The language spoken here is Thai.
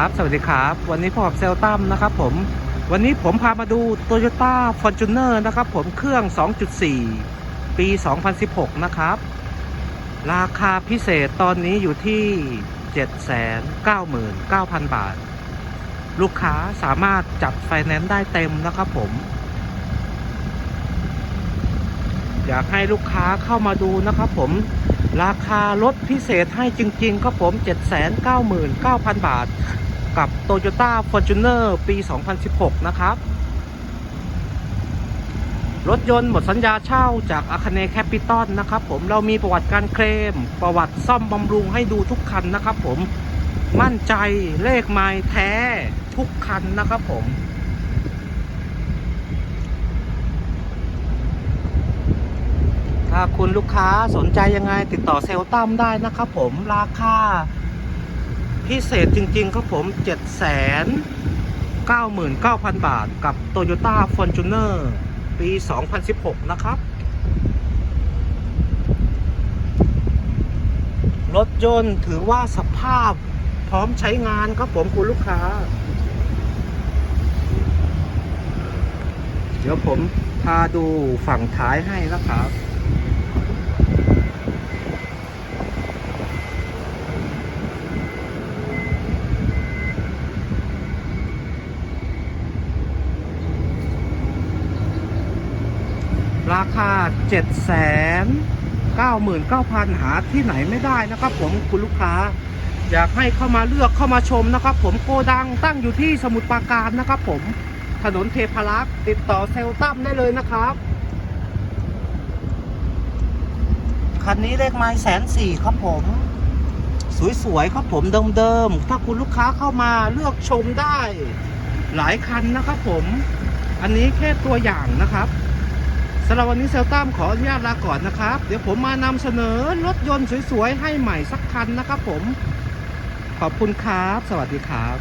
ครับ สวัสดีครับ วันนี้พบกับเซลตัมนะครับผม วันนี้ผมพามาดู Toyota Fortuner นะครับผม เครื่อง 2.4 ปี 2016 นะครับ ราคาพิเศษตอนนี้อยู่ที่ 799,000 บาท ลูกค้าสามารถจัดไฟแนนซ์ได้เต็มนะครับผม อยากให้ลูกค้าเข้ามาดูนะครับผมราคาลดพิเศษให้จริงๆครับผม 799,000 บาท กับ Toyota Fortuner ปี 2016 นะครับ รถยนต์หมดสัญญาเช่าจากอาคเนแคปิตอลนะครับผมเรามีประวัติการเคลม ประวัติซ่อมบำรุงให้ดูทุกคันนะครับผมมั่นใจเลขไม้แท้ทุกคันนะครับผมถ้าคุณลูกค้าสนใจยังไงติดต่อเซลล์ตั้มได้นะครับผมราคา พิเศษจริงๆครับผม 7 9 9 0 0 0 บาทกับ Toyota Fortuner ปี 2016 นะครับ รถยนต์ถือว่าสภาพพร้อมใช้งานครับผมคุณลูกค้า เดี๋ยวผมพาดูฝั่งท้ายให้นะครับ ราคา 7 9 9 0 0 0 หาที่ไหนไม่ได้นะครับ ผมคุณลูกค้า อยากให้เข้ามาเลือกเข้ามาชมนะครับ ผมโกดังตั้งอยู่ที่สมุทรปราการนะครับ ผมถนนเทพารักษ์ติดต่อเซลตั้มได้เลยนะครับคันนี้เลขไม้แสนสี่ครับผม สวยๆครับผมเดิมๆถ้าคุณลูกค้าเข้ามาเลือกชมได้ หลายคันนะครับผม อันนี้แค่ตัวอย่างนะครับ สำหรับวันนี้เซลตามขออนุญาตลาก่อนนะครับ เดี๋ยวผมมานำเสนอรถยนต์สวยๆ ให้ใหม่สักคันนะครับผม ขอบคุณครับ สวัสดีครับ